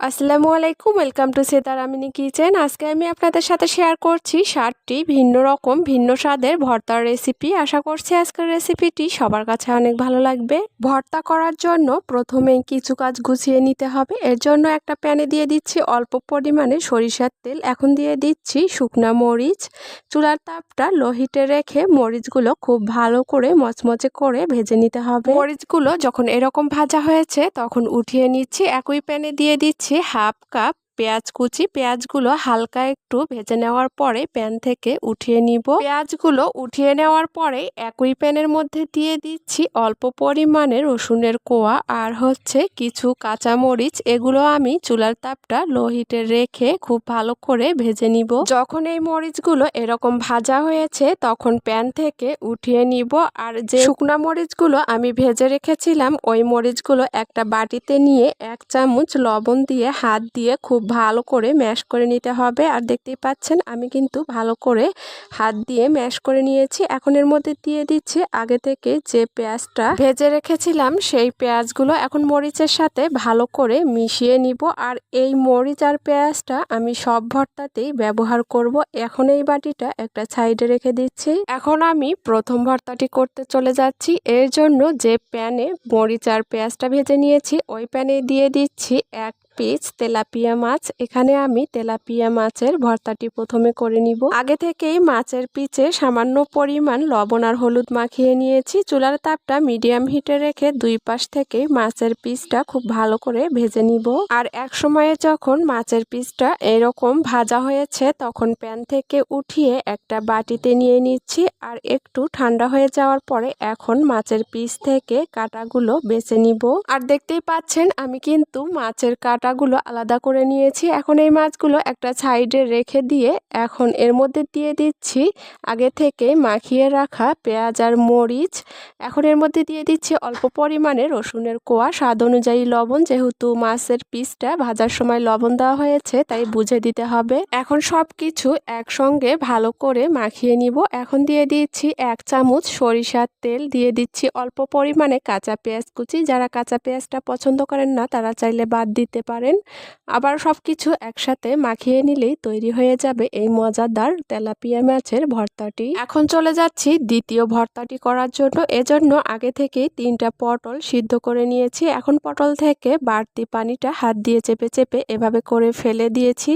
আসসালামু আলাইকুম welcome to Setar Amini kitchen আজকে আমি আপনাদের সাথে শেয়ার করছি ষাটটি ভিন্ন রকম, ভিন্ন স্বাদের ভর্তার রেসিপি আশা করছি আজকের রেসিপিটি সবার কাছে অনেক ভালো লাগবে। ভর্তা করার জন্য প্রথমেই কিছু কাজ গুছিয়ে নিতে হবে। এর জন্য একটা প্যানে দিয়ে দিচ্ছি অল্প পরিমাণে সরিষার তেল। এখন দিয়ে দিচ্ছি শুকনা মরিচ। চুলার তাপটা লোহিটে রেখে মরিচগুলো খুব ভালো করে মচমচে করে ভেজে নিতে হবে। মরিচগুলো যখন এরকম ভাজা হয়েছে, তখন উঠিয়ে নিচ্ছি। একই প্যানে দিয়ে দিচ্ছি হাফ কাপ পেঁয়াজ কুচি। পেঁয়াজগুলো হালকা একটু ভেজে নেওয়ার পরে প্যান থেকে উঠিয়ে নিব। পেঁয়াজগুলো উঠিয়ে নেওয়ার পরে একই প্যানের মধ্যে দিয়ে দিচ্ছি অল্প পরিমাণে রসুনের কোয়া আর হচ্ছে কিছু কাঁচামরিচ। এগুলো আমি চুলার তাপটা লো হিটে রেখে খুব ভালো করে ভেজে নিব। যখন এই মরিচগুলো এরকম ভাজা হয়েছে তখন প্যান থেকে উঠিয়ে নিব। আর যে শুকনা মরিচগুলো আমি ভেজে রেখেছিলাম, ওই মরিচগুলো একটা বাটিতে নিয়ে এক চামচ লবণ দিয়ে, হাত দিয়ে খুব ভালো করে ম্যাশ করে নিতে হবে। আর দেখতেই পাচ্ছেন, আমি কিন্তু ভালো করে হাত দিয়ে ম্যাশ করে নিয়েছি। এখন এর মধ্যে দিয়ে দিচ্ছি আগে থেকে যে পেঁয়াজটা ভেজে রেখেছিলাম, সেই পেঁয়াজগুলো এখন মরিচের সাথে ভালো করে মিশিয়ে নিব। আর এই মরিচ আর পেঁয়াজটা আমি সব ভর্তাতেই ব্যবহার করব। এখন এই বাটিটা একটা সাইডে রেখে দিচ্ছি। এখন আমি প্রথম ভর্তাটি করতে চলে যাচ্ছি। এর জন্য যে প্যানে মরিচ আর পেঁয়াজটা ভেজে নিয়েছি, ওই প্যানে দিয়ে দিচ্ছি এক পিস তেলাপিয়া মাছ। এখানে আমি তেলাপিয়া মাছের ভর্তাটি প্রথমে করে নিব। আগে থেকেই মাছের পিচে সামান্য পরিমাণ লবণ আর হলুদ মাখিয়ে নিয়েছি। চুলার তাপটা মিডিয়াম হিটে রেখে দুই পাশ থেকে মাছের পিসটা খুব ভালো করে ভেজে নিব। আর এক সময়ে যখন মাছের পিসটা এরকম ভাজা হয়েছে, তখন প্যান থেকে উঠিয়ে একটা বাটিতে নিয়ে নিচ্ছি। আর একটু ঠান্ডা হয়ে যাওয়ার পরে এখন মাছের পিস থেকে কাটাগুলো বেছে নিব। আর দেখতেই পাচ্ছেন, আমি কিন্তু মাছের কাটা কাঁটাগুলো আলাদা করে নিয়েছি। এখন এই মাছগুলো একটা সাইডে রেখে দিয়ে এখন এর মধ্যে দিয়ে দিচ্ছি আগে থেকে মাখিয়ে রাখা পেঁয়াজ আর মরিচ। এখন এর মধ্যে দিয়ে দিচ্ছি অল্প পরিমাণে রসুনের কোয়া। স্বাদ অনুযায়ী লবণ, যেহেতু মাছের পিসটা ভাজার সময় লবণ দেওয়া হয়েছে, তাই বুঝে দিতে হবে। এখন সব কিছু একসঙ্গে ভালো করে মাখিয়ে নিব। এখন দিয়ে দিচ্ছি এক চামচ সরিষার তেল। দিয়ে দিচ্ছি অল্প পরিমাণে কাঁচা পেঁয়াজ কুচি। যারা কাঁচা পেঁয়াজটা পছন্দ করেন না, তারা চাইলে বাদ দিতে পারেন। আবার সব কিছু একসাথে মাখিয়ে নিলেই তৈরি হয়ে যাবে এই মজাদার তেলাপিয়া মাছের ভর্তাটি। এখন চলে যাচ্ছি দ্বিতীয় ভর্তাটি করার জন্য। এজন্য আগে থেকেই তিনটা পটল সিদ্ধ করে নিয়েছি। এখন পটল থেকে বাড়তি পানিটা হাত দিয়ে চেপে চেপে এভাবে করে ফেলে দিয়েছি।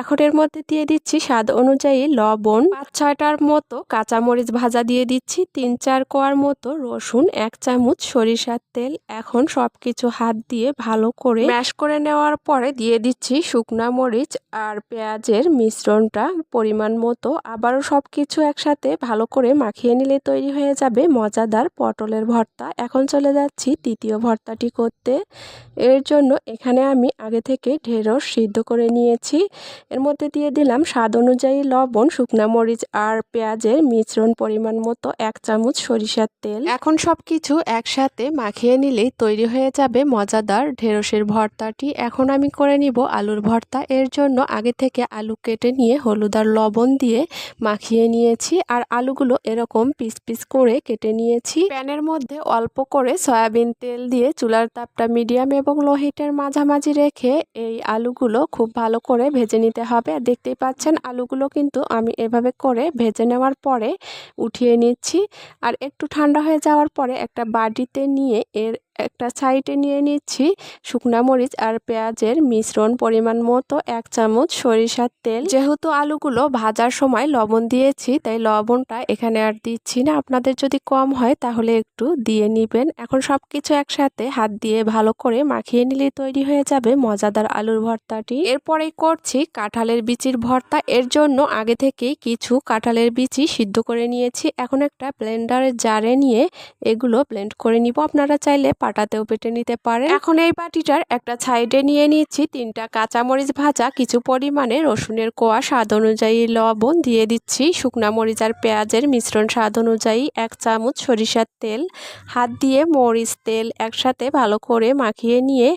এখন এর মধ্যে দিয়ে দিচ্ছি স্বাদ অনুযায়ী লবণ। পাঁচ ছয়টার মতো কাঁচামরিচ ভাজা দিয়ে দিচ্ছি। তিন চার কোয়ার মতো রসুন, এক চামচ সরিষার তেল। এখন সব কিছু হাত দিয়ে ভালো করে ম্যাশ করে নেওয়ার পরে দিয়ে দিচ্ছি শুকনা মরিচ আর পেঁয়াজের মিশ্রণটা পরিমাণ মতো। আবারও সব কিছু একসাথে ভালো করে মাখিয়ে নিলে তৈরি হয়ে যাবে মজাদার পটলের ভর্তা। এখন চলে যাচ্ছি তৃতীয় ভর্তাটি করতে। এর জন্য এখানে আমি আগে থেকে ঢেঁড়স সিদ্ধ করে নিয়েছি। এর মধ্যে দিয়ে দিলাম স্বাদ অনুযায়ী লবণ, শুকনা মরিচ আর পেঁয়াজের মিশ্রণ পরিমাণ মতো এক চামচ সরিষার তেল। এখন সব কিছু একসাথে মাখিয়ে নিলেই তৈরি হয়ে যাবে মজাদার ঢেঁড়সের ভর্তাটি। এখন আমি করে নিব আলুর ভর্তা। এর জন্য আগে থেকে আলু কেটে নিয়ে হলুদ আর লবণ দিয়ে মাখিয়ে নিয়েছি আর আলুগুলো এরকম পিস পিস করে কেটে নিয়েছি। প্যানের মধ্যে অল্প করে সয়াবিন তেল দিয়ে চুলার তাপটা মিডিয়াম এবং লো হিটের মাঝামাঝি রেখে এই আলুগুলো খুব ভালো করে ভেজে নিতে হবে। আর দেখতেই পাচ্ছেন আলুগুলো কিন্তু আমি এভাবে করে ভেজে নেওয়ার পরে উঠিয়ে নিচ্ছি। আর একটু ঠান্ডা হয়ে যাওয়ার পরে একটা বাটিতে নিয়ে এর একটা সাইডে নিয়ে নিচ্ছি শুকনা মরিচ আর পেঁয়াজের মিশ্রণ পরিমাণ মতো এক চামচ সরিষার তেল। যেহেতু আলুগুলো ভাজার সময় লবণ দিয়েছি, তাই লবণটা এখানে আর দিচ্ছি না। আপনাদের যদি কম হয় তাহলে একটু দিয়ে নিবেন। এখন সব কিছু একসাথে হাত দিয়ে ভালো করে মাখিয়ে নিলে তৈরি হয়ে যাবে মজাদার আলুর ভর্তাটি। এরপরেই করছি কাঁঠালের বিচির ভর্তা। এর জন্য আগে থেকেই কিছু কাঁঠালের বিচি সিদ্ধ করে নিয়েছি। এখন একটা ব্লেন্ডারের জারে নিয়ে এগুলো ব্লেন্ড করে নিব। আপনারা চাইলে পাটাতেও পেটে নিতে পারে এখন এই বাটিটার একটা সাইডে নিয়ে নিচ্ছি তিনটা কাঁচামরিচ ভাজা কিছু পরিমাণে রসুনের কোয়া স্বাদ অনুযায়ী লবণ দিয়ে দিচ্ছি। শুকনা মরিচ আর পেঁয়াজের মিশ্রণ স্বাদ অনুযায়ী এক চামচ সরিষার তেল হাত দিয়ে মরিচ তেল একসাথে ভালো করে মাখিয়ে নিয়ে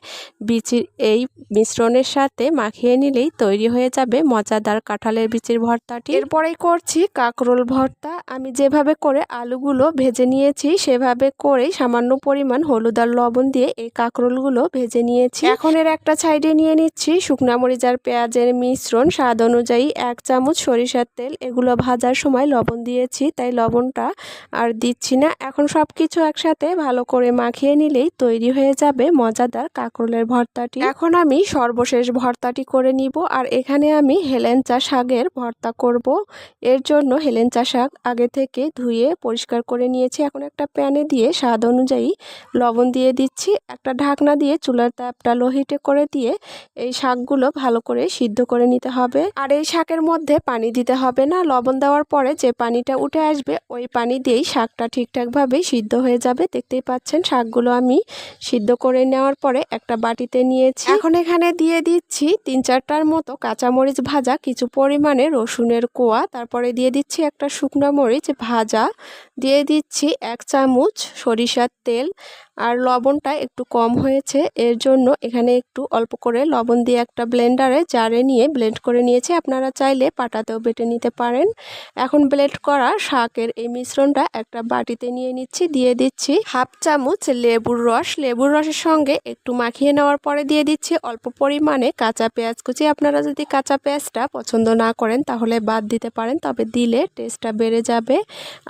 বিচির এই মিশ্রণের সাথে মাখিয়ে নিলেই তৈরি হয়ে যাবে মজাদার কাঁঠালের বিচির ভর্তাটি। এরপরেই করছি কাঁকরোল ভর্তা। আমি যেভাবে করে আলুগুলো ভেজে নিয়েছি সেভাবে করেই সামান্য পরিমাণ হলুদ হলুদ লবণ দিয়ে এই কাঁকরোলগুলো ভেজে নিয়েছি। এখন এর একটা সাইডে নিয়ে নিচ্ছি শুকনা মরিচ আর পেঁয়াজের মিশ্রণ, স্বাদ অনুযায়ী এক চামচ সরিষার তেল। এগুলো ভাজার সময় লবণ দিয়েছি, তাই লবণটা আর দিচ্ছি না। এখন সব কিছু একসাথে ভালো করে মাখিয়ে নিলেই তৈরি হয়ে যাবে মজাদার কাঁকরোলের ভর্তাটি। এখন আমি সর্বশেষ ভর্তাটি করে নিব আর এখানে আমি হেলেঞ্চা শাকের ভর্তা করব। এর জন্য হেলেঞ্চা শাক আগে থেকে ধুয়ে পরিষ্কার করে নিয়েছি। এখন একটা প্যানে দিয়ে স্বাদ অনুযায়ী লবণ দিয়ে দিচ্ছি, একটা ঢাকনা দিয়ে চুলার তাপটা লোহিটে করে দিয়ে এই শাকগুলো ভালো করে সিদ্ধ করে নিতে হবে। আর এই শাকের মধ্যে পানি দিতে হবে না, লবণ দেওয়ার পরে যে পানিটা উঠে আসবে, ওই পানি দিয়েই শাকটা ঠিকঠাকভাবে সিদ্ধ হয়ে যাবে। দেখতেই পাচ্ছেন শাকগুলো আমি সিদ্ধ করে নেওয়ার পরে একটা বাটিতে নিয়েছি। এখন এখানে দিয়ে দিচ্ছি তিন চারটার মতো কাঁচামরিচ ভাজা, কিছু পরিমাণে রসুনের কোয়া, তারপরে দিয়ে দিচ্ছি একটা শুকনো মরিচ ভাজা, দিয়ে দিচ্ছি এক চামচ সরিষার তেল আর লবণটা একটু কম হয়েছে। এর জন্য এখানে একটু অল্প করে লবণ দিয়ে একটা ব্লেন্ডারে জারে নিয়ে ব্লেন্ড করে নিয়েছি। আপনারা চাইলে পাটাতেও বেটে নিতে পারেন। এখন ব্লেন্ড করা শাকের এই মিশ্রণটা একটা বাটিতে নিয়ে নিচ্ছি, দিয়ে দিচ্ছি হাফ চামচ লেবুর রস। লেবুর রসের সঙ্গে একটু মাখিয়ে নেওয়ার পরে দিয়ে দিচ্ছি অল্প পরিমাণে কাঁচা পেঁয়াজ কুচি। আপনারা যদি কাঁচা পেঁয়াজটা পছন্দ না করেন তাহলে বাদ দিতে পারেন, তবে দিলে টেস্টটা বেড়ে যাবে।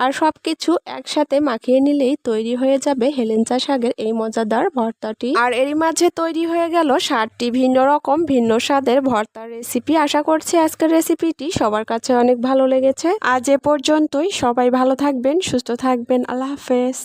আর সব কিছু একসাথে মাখিয়ে নিলেই তৈরি হয়ে যাবে হেলেঞ্চা শাকের এই মজাদার ভর্তাটি। আর এরই মাঝে তৈরি হয়ে গেল সাতটি ভিন্ন রকম, ভিন্ন স্বাদের ভর্তার রেসিপি আশা করছি আজকের রেসিপিটি সবার কাছে অনেক ভালো লেগেছে। আজ এ পর্যন্তই। সবাই ভালো থাকবেন, সুস্থ থাকবেন। আল্লাহ হাফেজ।